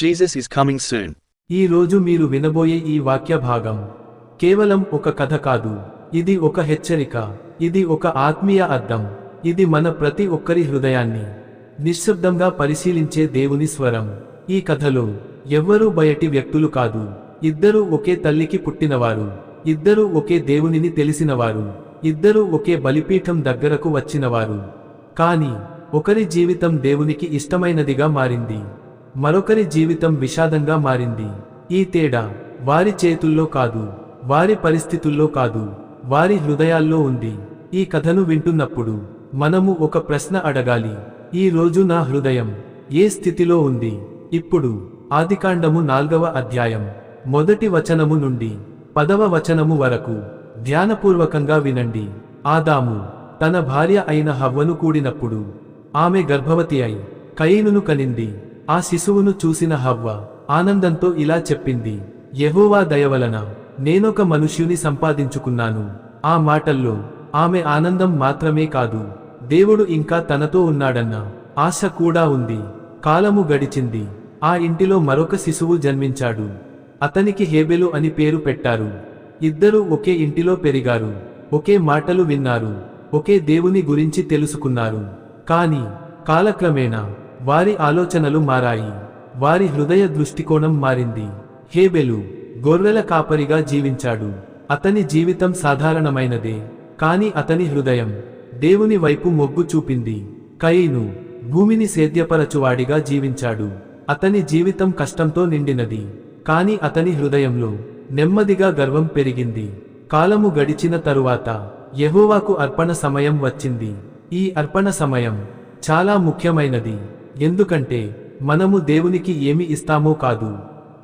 Jesus is coming soon ఈ రోజు మీరు వినబోయే ఈ వాక్య భాగం కేవలం ఒక కథ కాదు. ఇది ఒక హెచ్చరిక. ఇది ఒక ఆత్మీయ అర్థం. ఇది మన ప్రతి ఒక్కరి హృదయాన్ని నిశ్శబ్దంగా పరిశీలించే దేవుని స్వరం. ఈ కథలో ఎవ్వరూ బయటి వ్యక్తులు కాదు. ఇద్దరూ ఒకే తల్లికి పుట్టినవారు. ఇద్దరూ ఒకే దేవునిని తెలిసినవారు. ఇద్దరూ ఒకే బలిపీఠం దగ్గరకు వచ్చినవారు. కానీ ఒకరి జీవితం దేవునికి ఇష్టమైనదిగా మారింది. మరొకరి జీవితం విషాదంగా మారింది. ఈ తేడా వారి చేతుల్లో కాదు వారి పరిస్థితుల్లో కాదు వారి హృదయాల్లో ఉంది. ఈ కథను వింటున్నప్పుడు మనము ఒక ప్రశ్న అడగాలి. ఈ రోజు నా హృదయం ఏ స్థితిలో ఉంది? ఇప్పుడు ఆదికాండము నాల్గవ అధ్యాయం మొదటి వచనము నుండి పదవ వచనము వరకు ధ్యానపూర్వకంగా వినండి. ఆదాము తన భార్య అయిన హవ్వను కూడినప్పుడు ఆమె గర్భవతి అయి కయీనును కనింది. ఆ శిశువును చూసిన హవ్వ ఆనందంతో ఇలా చెప్పింది యహోవా దయవలన నేనొక మనుష్యుని సంపాదించుకున్నాను. ఆ మాటల్లో ఆమె ఆనందం మాత్రమే కాదు దేవుడు ఇంకా తనతో ఉన్నాడన్న ఆశ కూడా ఉంది. కాలము గడిచింది. ఆ ఇంటిలో మరొక శిశువు జన్మించాడు. అతనికి హేబెలు అని పేరు పెట్టారు. ఇద్దరూ ఒకే ఇంటిలో పెరిగారు. ఒకే మాటలు విన్నారు. ఒకే దేవుని గురించి తెలుసుకున్నారు. కాని కాలక్రమేణా వారి ఆలోచనలు మారాయి. వారి హృదయ దృష్టికోణం మారింది. హేబెలు గొర్రెల కాపరిగా జీవించాడు. అతని జీవితం సాధారణమైనదే. కాని అతని హృదయం దేవుని వైపు మొగ్గు చూపింది. కయీను భూమిని సేద్యపరచువాడిగా జీవించాడు. అతని జీవితం కష్టంతో నిండినది. కాని అతని హృదయంలో నెమ్మదిగా గర్వం పెరిగింది. కాలము గడిచిన తరువాత యెహోవాకు అర్పణ సమయం వచ్చింది. ఈ అర్పణ సమయం చాలా ముఖ్యమైనది. ఎందుకంటే మనము దేవునికి ఏమి ఇస్తామో కాదు.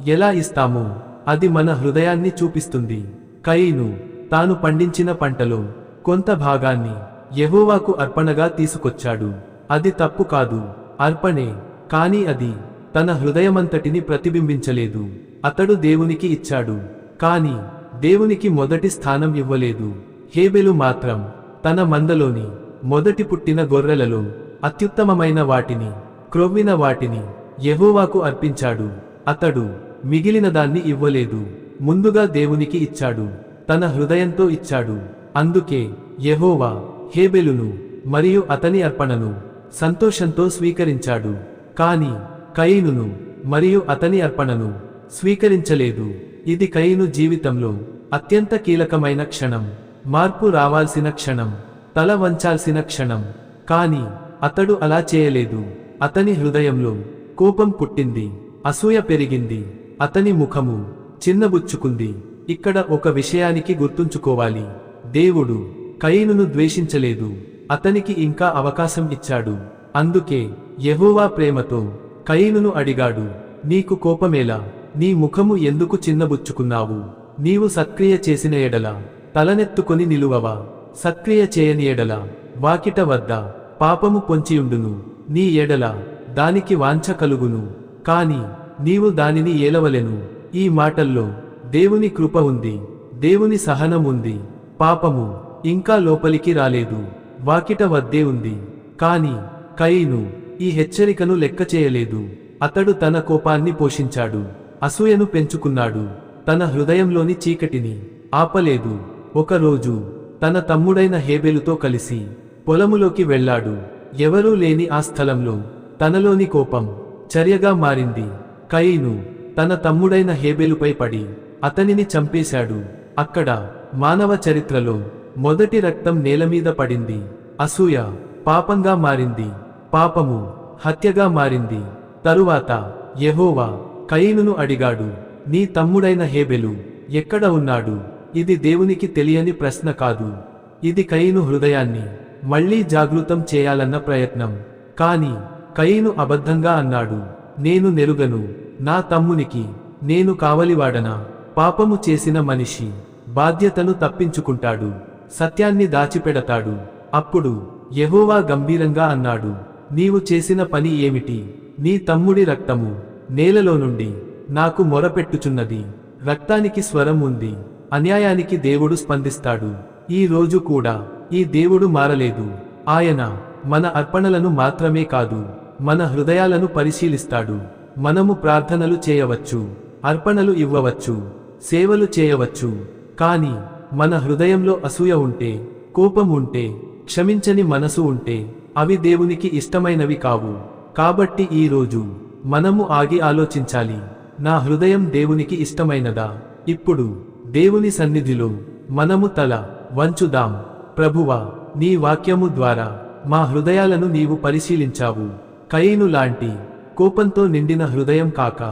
ఎలా ఇస్తామో అది మన హృదయాన్ని చూపిస్తుంది. కయీను తాను పండించిన పంటలో కొంత భాగాన్ని యహోవాకు అర్పణగా తీసుకొచ్చాడు. అది తప్పు కాదు. అర్పణే కానీ అది తన హృదయమంతటిని ప్రతిబింబించలేదు. అతడు దేవునికి ఇచ్చాడు. కాని దేవునికి మొదటి స్థానం ఇవ్వలేదు. హేబెలు మాత్రం తన మందలోని మొదటి పుట్టిన గొర్రెలలో అత్యుత్తమమైన వాటిని క్రొవ్విన వాటిని యహోవాకు అర్పించాడు. అతడు మిగిలిన దాన్ని ఇవ్వలేదు. ముందుగా దేవునికి ఇచ్చాడు. తన హృదయంతో ఇచ్చాడు. అందుకే యహోవా హేబెలును మరియు అతని అర్పణను సంతోషంతో స్వీకరించాడు. కాని కయీనును మరియు అతని అర్పణను స్వీకరించలేదు. ఇది కయీను జీవితంలో అత్యంత కీలకమైన క్షణం. మార్పు రావాల్సిన క్షణం తల వంచాల్సిన క్షణం. కాని అతడు అలా చేయలేదు. అతని హృదయంలో కోపం పుట్టింది అసూయ పెరిగింది అతని ముఖము చిన్నబుచ్చుకుంది. ఇక్కడ ఒక విషయానికి గుర్తుంచుకోవాలి. దేవుడు కయీనును ద్వేషించలేదు అతనికి ఇంకా అవకాశం ఇచ్చాడు. అందుకే యహోవా ప్రేమతో కయీనును అడిగాడు నీకు కోపమేలా? నీ ముఖము ఎందుకు చిన్నబుచ్చుకున్నావు? నీవు సక్రియ చేసిన ఎడల తలనెత్తుకొని నిలువవా? సక్రియ చేయని ఎడల వాకిట వద్ద పాపము పొంచియుండును. నీ ఎడల దానికి వాంఛ కలుగును. కాని నీవు దానిని ఏలవలెను. ఈ మాటల్లో దేవుని కృప ఉంది. దేవుని సహనం ఉంది. పాపము ఇంకా లోపలికి రాలేదు. వాకిట వద్దే ఉంది. కాని కయీను ఈ హెచ్చరికను లెక్క చేయలేదు. అతడు తన కోపాన్ని పోషించాడు. అసూయను పెంచుకున్నాడు. తన హృదయంలోని చీకటిని ఆపలేదు. ఒకరోజు తన తమ్ముడైన హేబెలుతో కలిసి పొలములోకి వెళ్ళాడు. ఎవరూ లేని ఆ స్థలంలో తనలోని కోపం చర్యగా మారింది. కయీను తన తమ్ముడైన హేబెలుపై పడి అతనిని చంపేశాడు. అక్కడ మానవ చరిత్రలో మొదటి రక్తం నేలమీద పడింది. అసూయ పాపంగా మారింది. పాపము హత్యగా మారింది. తరువాత యెహోవా కయీనును అడిగాడు నీ తమ్ముడైన హేబెలు ఎక్కడ ఉన్నాడు? ఇది దేవునికి తెలియని ప్రశ్న కాదు. ఇది కయీను హృదయాన్ని మళ్ళీ జాగృతం చేయాలన్న ప్రయత్నం. కాని కయీను అబద్ధంగా అన్నాడు. నేను నెరుగను. నా తమ్మునికి. నేను కావలివాడనా. పాపము చేసిన మనిషి. బాధ్యతను తప్పించుకుంటాడు. సత్యాన్ని దాచిపెడతాడు. అప్పుడు యహోవా గంభీరంగా అన్నాడు. నీవు చేసిన పని ఏమిటి? నీ తమ్ముడి రక్తము. నేలలో నుండి. నాకు మొరపెట్టుచున్నది. రక్తానికి స్వరం ఉంది. అన్యాయానికి దేవుడు స్పందిస్తాడు. ఈ రోజు కూడా. ఈ దేవుడు మారలేదు. ఆయన మన అర్పణలను మాత్రమే కాదు మన హృదయాలను పరిశీలిస్తాడు. మనము ప్రార్థనలు చేయవచ్చు అర్పణలు ఇవ్వవచ్చు సేవలు చేయవచ్చు. కానీ మన హృదయంలో అసూయ ఉంటే కోపం ఉంటే క్షమించని మనసు ఉంటే అవి దేవునికి ఇష్టమైనవి కావు. కాబట్టి ఈ రోజు మనము ఆగి ఆలోచించాలి నా హృదయం దేవునికి ఇష్టమైనదా? ఇప్పుడు దేవుని సన్నిధిలో మనము తల వంచుదాం. ప్రభువా నీ వాక్యము ద్వారా మా హృదయాలను నీవు పరిశీలించావు. కయీను లాంటి కోపంతో నిండిన హృదయం కాక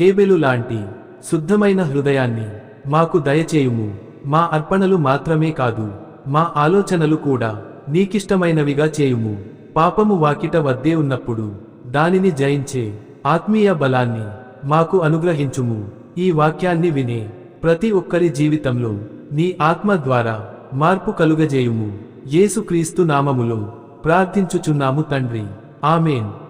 హేబెలు లాంటి శుద్ధమైన హృదయాన్ని మాకు దయచేయుము. మా అర్పణలు మాత్రమే కాదు మా ఆలోచనలు కూడా నీకిష్టమైనవిగా చేయుము. పాపము వాకిట వద్దే ఉన్నప్పుడు దానిని జయించే ఆత్మీయ బలాన్ని మాకు అనుగ్రహించుము. ఈ వాక్యాన్ని వినే ప్రతి ఒక్కరి జీవితంలో నీ ఆత్మ ద్వారా మార్పు కలుగజేయుము. యేసుక్రీస్తు నామములో ప్రార్థించుచున్నాము తండ్రి. ఆమెన్.